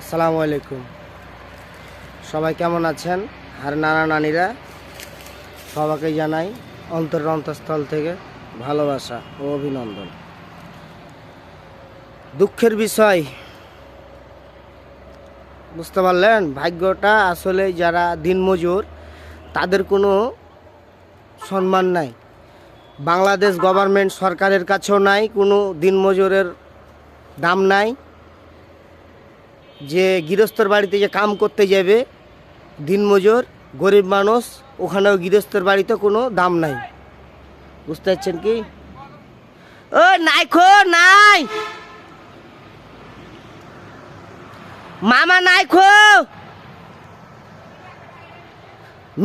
আসসালামু আলাইকুম। সবাই কেমন আছেন? আর নানা নানিরা, সবাইকে জানাই অন্তর অন্তঃস্থল থেকে ভালোবাসা ও অভিনন্দন। দুঃখের বিষয়, বুঝতে পারলেন? ভাগ্যটা আসলে যারা দিনমজুর, তাদের কোনো সম্মান নাই। বাংলাদেশ গভর্নমেন্ট সরকারের কাছেও নাই, কোনো দিনমজুরের দাম নাই। যে গৃহস্থর বাড়িতে যে কাম করতে যাবে, দিনমজুর, গরিব মানুষ, ওখানেও গৃহস্থর বাড়িতে কোনো দাম নাই। বুঝতে পারছেন কি? ও নাই খো নাই! মামা নাই খো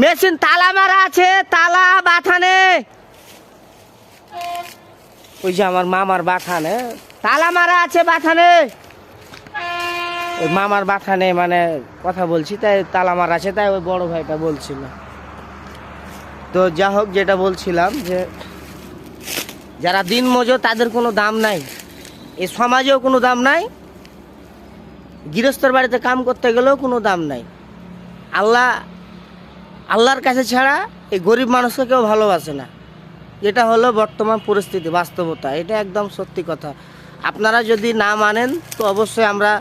মেশিন তালা মারা আছে, তালা বাথানে। ওই যে আমার মামার বাথানে তালা মারা আছে বাথানে। মামার বাথানে মানে কথা বলছি, তাই তালা মারা আছে, তাই ওই বড় ভাইটা বলছিল। তো যা হোক যেটা বলছিলাম যে, যারা দিন মজো তাদের কোনো দাম নাই। এই সমাজেও কোনো দাম নাই, গৃহস্থর বাড়িতে কাম করতে গেলেও কোনো দাম নাই। আল্লাহ, আল্লাহর কাছে ছাড়া এই গরিব মানুষকে কেউ ভালোবাসে না। এটা হলো বর্তমান পরিস্থিতি, বাস্তবতা। এটা একদম সত্যি কথা। আপনারা যদি না মানেন, তো অবশ্যই আমরা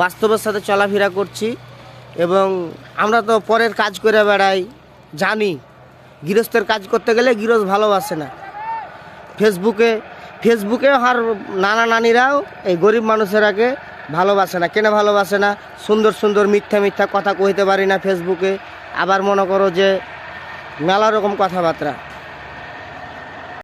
বাস্তবের সাথে চলাফেরা করছি এবং আমরা তো পরের কাজ করে বেড়াই, জানি। গৃহস্থের কাজ করতে গেলে গৃহস্থ ভালোবাসে না। ফেসবুকে ফেসবুকে আর নানা নানিরাও এই গরিব মানুষেরাকে ভালোবাসে না। কেন ভালোবাসে না? সুন্দর সুন্দর মিথ্যা মিথ্যা কথা কইতে পারি না ফেসবুকে। আবার মনে করো যে মেলা রকম কথাবার্তা।